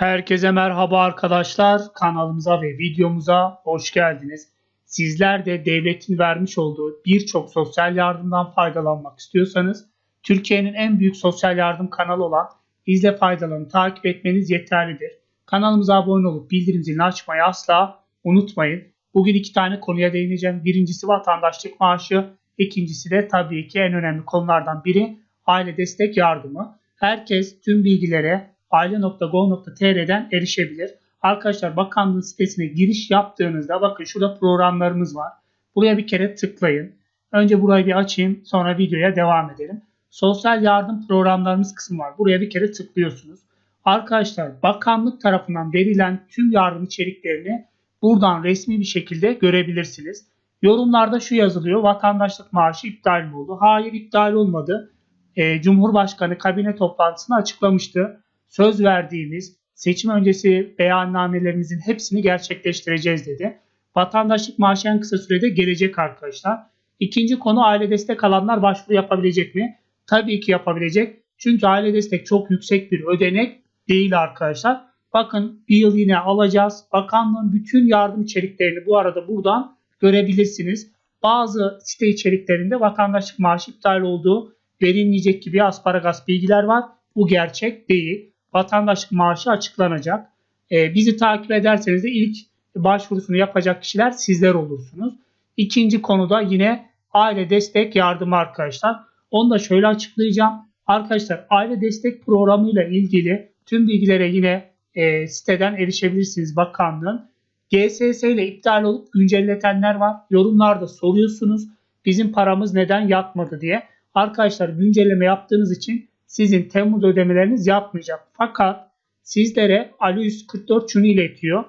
Herkese merhaba arkadaşlar. Kanalımıza ve videomuza hoş geldiniz. Sizler de devletin vermiş olduğu birçok sosyal yardımdan faydalanmak istiyorsanız Türkiye'nin en büyük sosyal yardım kanalı olan İzle Faydalanı takip etmeniz yeterlidir. Kanalımıza abone olup bildirim zilini açmayı asla unutmayın. Bugün iki tane konuya değineceğim. Birincisi vatandaşlık maaşı, ikincisi de tabii ki en önemli konulardan biri aile destek yardımı. Herkes tüm bilgilere aile.gov.tr'den erişebilir. Arkadaşlar bakanlığın sitesine giriş yaptığınızda bakın şurada programlarımız var. Buraya bir kere tıklayın. Önce burayı bir açayım sonra videoya devam edelim. Sosyal yardım programlarımız kısmı var. Buraya bir kere tıklıyorsunuz. Arkadaşlar bakanlık tarafından verilen tüm yardım içeriklerini buradan resmi bir şekilde görebilirsiniz. Yorumlarda şu yazılıyor. Vatandaşlık maaşı iptal mi oldu? Hayır iptal olmadı. Ee, Cumhurbaşkanı kabine toplantısını açıklamıştı. Söz verdiğimiz seçim öncesi beyannamelerimizin hepsini gerçekleştireceğiz dedi. Vatandaşlık maaşı en kısa sürede gelecek arkadaşlar. İkinci konu aile destek alanlar başvuru yapabilecek mi? Tabii ki yapabilecek. Çünkü aile destek çok yüksek bir ödenek değil arkadaşlar. Bakın bir yıl yine alacağız. Bakanlığın bütün yardım içeriklerini bu arada buradan görebilirsiniz. Bazı site içeriklerinde vatandaşlık maaşı iptal olduğu verilmeyecek gibi asparagas bilgiler var. Bu gerçek değil. Vatandaşlık maaşı açıklanacak. Ee, bizi takip ederseniz de ilk başvurusunu yapacak kişiler sizler olursunuz. İkinci konuda yine aile destek yardımı arkadaşlar. Onu da şöyle açıklayacağım. Arkadaşlar aile destek programıyla ilgili tüm bilgilere yine e, siteden erişebilirsiniz bakanlığın. GSS ile iptal olup güncelletenler var. Yorumlarda soruyorsunuz. Bizim paramız neden yatmadı diye. Arkadaşlar güncelleme yaptığınız için sizin Temmuz ödemeleriniz yatmayacak. Fakat sizlere Ali 144 şunu iletiyor.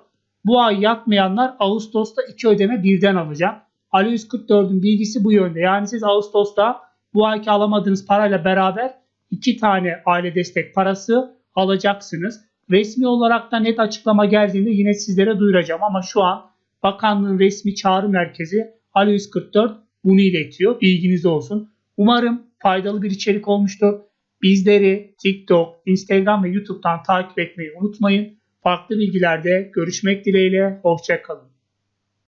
Bu ay yatmayanlar Ağustos'ta iki ödeme birden alacak. Ali 144'ün bilgisi bu yönde. Yani siz Ağustos'ta bu ayki alamadığınız parayla beraber iki tane aile destek parası alacaksınız. Resmi olarak da net açıklama geldiğinde yine sizlere duyuracağım ama şu an bakanlığın resmi çağrı merkezi Ali 144 bunu iletiyor. Bilginiz olsun. Umarım faydalı bir içerik olmuştur. Bizleri TikTok, Instagram ve YouTube'dan takip etmeyi unutmayın. Farklı bilgilerde görüşmek dileğiyle. Hoşçakalın.